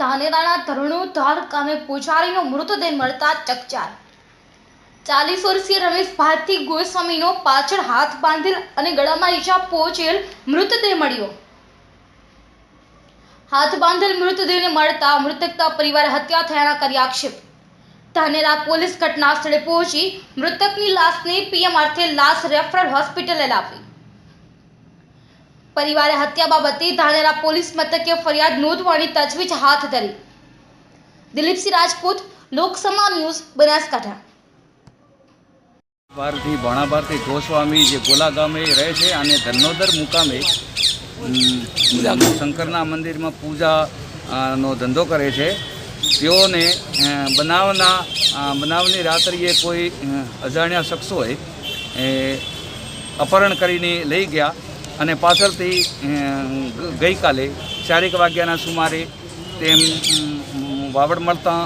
ધાનેરાના ધરણોધાર ગામે પૂજારીનો મૃતદેહ મળતા ચકચાર. ચાલીસ વર્ષીય રમેશ ભારતી ગોસ્વામીનો પાછળ હાથ બાંધેલ અને ગળામાં ઈજા પહોંચેલ મૃતદેહ મળ્યો. હાથ બાંધેલ મૃતદેહને મળતા મૃતકના પરિવારે હત્યા થયાના કરી આક્ષેપ. ધાનેરા પોલીસ ઘટના સ્થળે પહોંચી મૃતકની લાશને પીએમ અર્થે લાશ રેફરલ હોસ્પિટલે લાવી. પરિવારે હત્યા બાબતે ધાનેરા પોલીસ મથકે ફરિયાદ નોંધવાની તજવીજ હાથ ધરી. દિલીપસિંહ રાજપૂત લોકસભા ન્યૂઝ, બનાસકાંઠા. ભારતી ભાણાભારતી ગોસ્વામી જે ગોલા ગામે રહે છે અને ધર્નોદર મુકામે શંકરના મંદિરમાં પૂજા નો ધંધો કરે છે. તેઓને બનાવના બનાવની રાત્રિએ કોઈ અજાણ્યા શખ્સોએ અપહરણ કરીને લઈ ગયા. અને પાછળથી ગઈકાલે ચારેક વાગ્યાના સુમારે તેમ વાવડ મળતા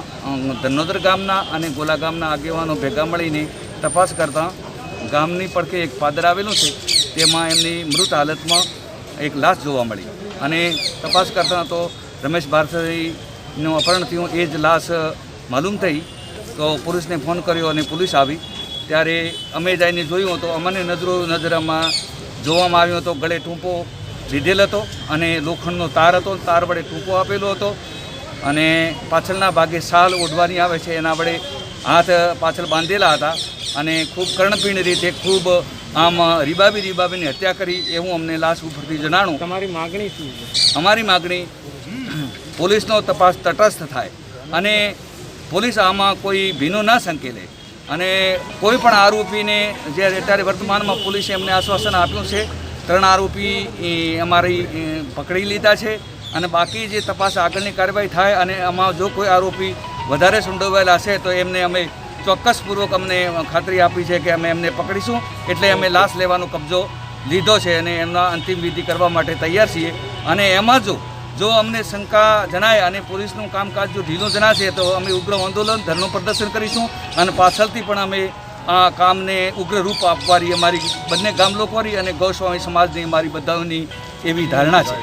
ધનોદર ગામના અને ગોલા ગામના આગેવાનો ભેગા મળીને તપાસ કરતાં ગામની પડખે એક પાદર આવેલું છે, તેમાં એમની મૃત હાલતમાં એક લાશ જોવા મળી. અને તપાસ કરતાં તો રમેશ ભારતીનું અપહરણ થયું, એ જ લાશ માલુમ થઈ. તો પોલીસને ફોન કર્યો અને પોલીસ આવી. ત્યારે અમે જઈને જોયું તો અમને નજરો નજરામાં જોવામાં આવ્યો હતો ગળે ટૂંપો લીધેલ હતો અને લોખંડનો તાર હતો તાર વડે ટૂંપો આપેલો હતો અને પાછળના ભાગે શાલ ઓઢવાની આવે છે એના વડે હાથ પાછળ બાંધેલા હતા અને ખૂબ કર્ણપીણ રીતે ખૂબ આમ રીબાબી રીબાબીની હત્યા કરી એવું અમને લાશ ઉપરથી જણાણું. તમારી માગણી શું અમારી માગણી પોલીસનો તપાસ તટસ્થ થાય અને પોલીસ આમાં કોઈ ભીનો ના સંકેલે. અને કોઈ પણ આરોપીને જે અત્યારે વર્તમાનમાં પોલીસે એમને આશ્વાસન આપ્યું છે, ત્રણ આરોપી અમારી પકડી લીધા છે અને બાકી જે તપાસ આગળની કાર્યવાહી થાય અને આમાં જો કોઈ આરોપી વધારે સંડોવાયેલા હશે તો એમને અમે ચોક્કસપૂર્વક અમને ખાતરી આપી છે કે અમે એમને પકડીશું. એટલે અમે લાશ લેવાનો કબજો લીધો છે અને એમના અંતિમ વિધિ કરવા માટે તૈયાર છીએ. અને એમાં જો જો અમને શંકા જણાય અને પોલીસનું કામકાજ જો ઢીલું જણાશે તો અમે ઉગ્ર આંદોલન ધરનું પ્રદર્શન કરીશું અને પાછળથી પણ અમે આ કામને ઉગ્ર રૂપ આપવાની અમારી બંને ગામ લોકોની અને ગૌસ્વામી સમાજની અમારી બધાની એવી ધારણા છે.